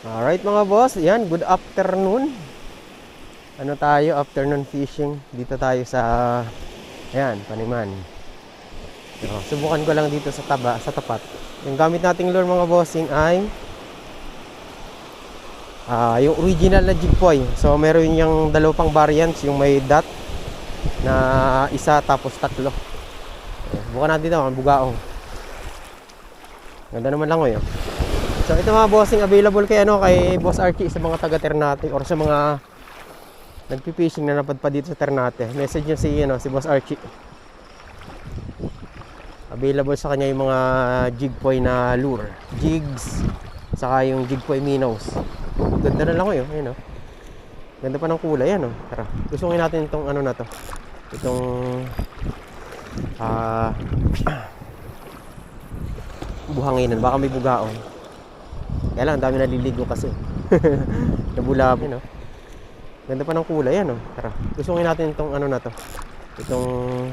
Alright mga boss, yan, good afternoon. Ano tayo, afternoon fishing. Dito tayo sa, ayan, Paniman. So, subukan ko lang dito sa taba, sa tapat. Yung gamit nating lure mga bossing ay ah yung original na jigpoy. So meron yung dalawa pang variants, yung may dot na isa tapos tatlo. Eh, Subukan natin ito, ang bugaong. Ganda naman lang ngayon. So ito mga bossing available kay ano kay Boss Archie sa mga taga Ternate or sa mga nagpi-fishing na napadpa dito sa Ternate. Message niyo si ano si Boss Archie. Available sa kanya yung mga jigpoy na lure, jigs, saka yung jigpoy minnows. Ganda na lang yun, ayun oh. Ganda pa ng kulay yan oh. Tara, gusto natin itong ano na to. Itong ah buhanginan, baka may bugaong. Kaya lang, ang dami naliligo kasi. Nabulabo, no? Ganda pa ng kulay yan, oh. Tara, gusto natin itong ano na to. Itong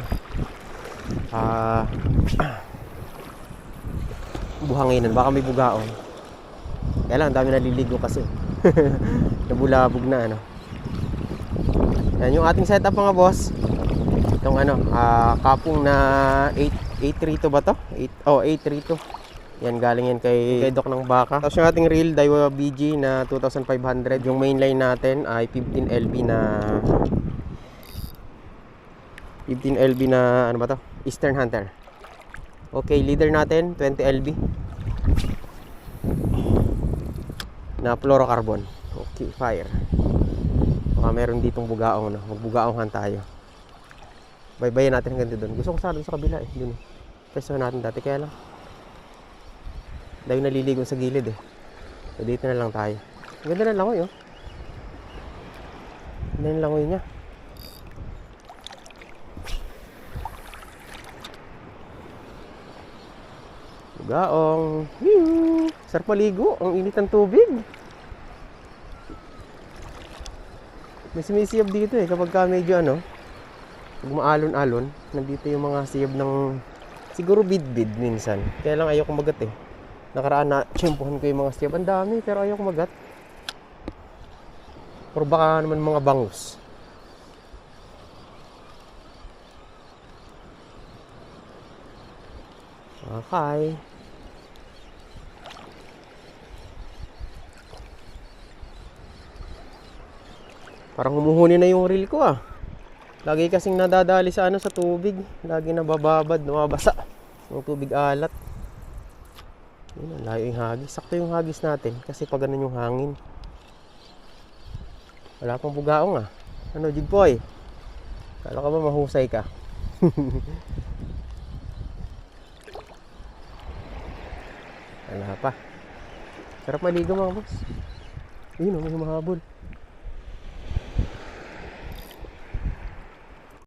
ah buhanginan, baka may bugaong. Kaya lang, ang dami naliligo kasi. Nabulabog na, ano. Yan yung ating setup mga boss. Itong ano, ah, kapong na 8, 832 ba to? 8, oh, 832. Yan, galing yan kay, kay Doc ng Baka. Tapos yung ating reel, Daiwa BG na 2,500. Yung main line natin ay 15 LB na 15 LB na ano ba to? Eastern Hunter. Okay, leader natin 20 LB na fluorocarbon. Okay, fire. Baka meron ditong bugaong no. Magbugaonghan tayo. Baybayin natin hanggang doon. Gusto ko sana sa kabila eh. Doon. Pwesto natin dati kaya lang. Dahil naliligo sa gilid eh. So dito na lang tayo. Ang ganda ng langoy oh. Ganda ng langoy niya. Gaong. Hiu. Sarap maligo. Ang init ng tubig. May sumisiyab dito eh. Kapag ka medyo ano, pag maalon-alon, nandito yung mga siyab ng siguro bid-bid minsan. Kaya lang ayoko magat eh. Nakaraan na tsempuhan ko yung mga siyab. Ang dami pero ayoko magat. Or baka naman mga bangus. Okay. Parang humuhuni na yung reel ko ah. Lagi kasing nadadali sa ano sa tubig. Lagi nabababad, namabasa. Yung tubig alat. Yun, layo yung hagis. Sakto yung hagis natin kasi pag ganun yung hangin. Wala pang bugaong ah. Ano, Jigpoy? Kala ka ba mahusay ka? Wala pa. Sarap maligo mga boss. Yun, oh, may humahabol.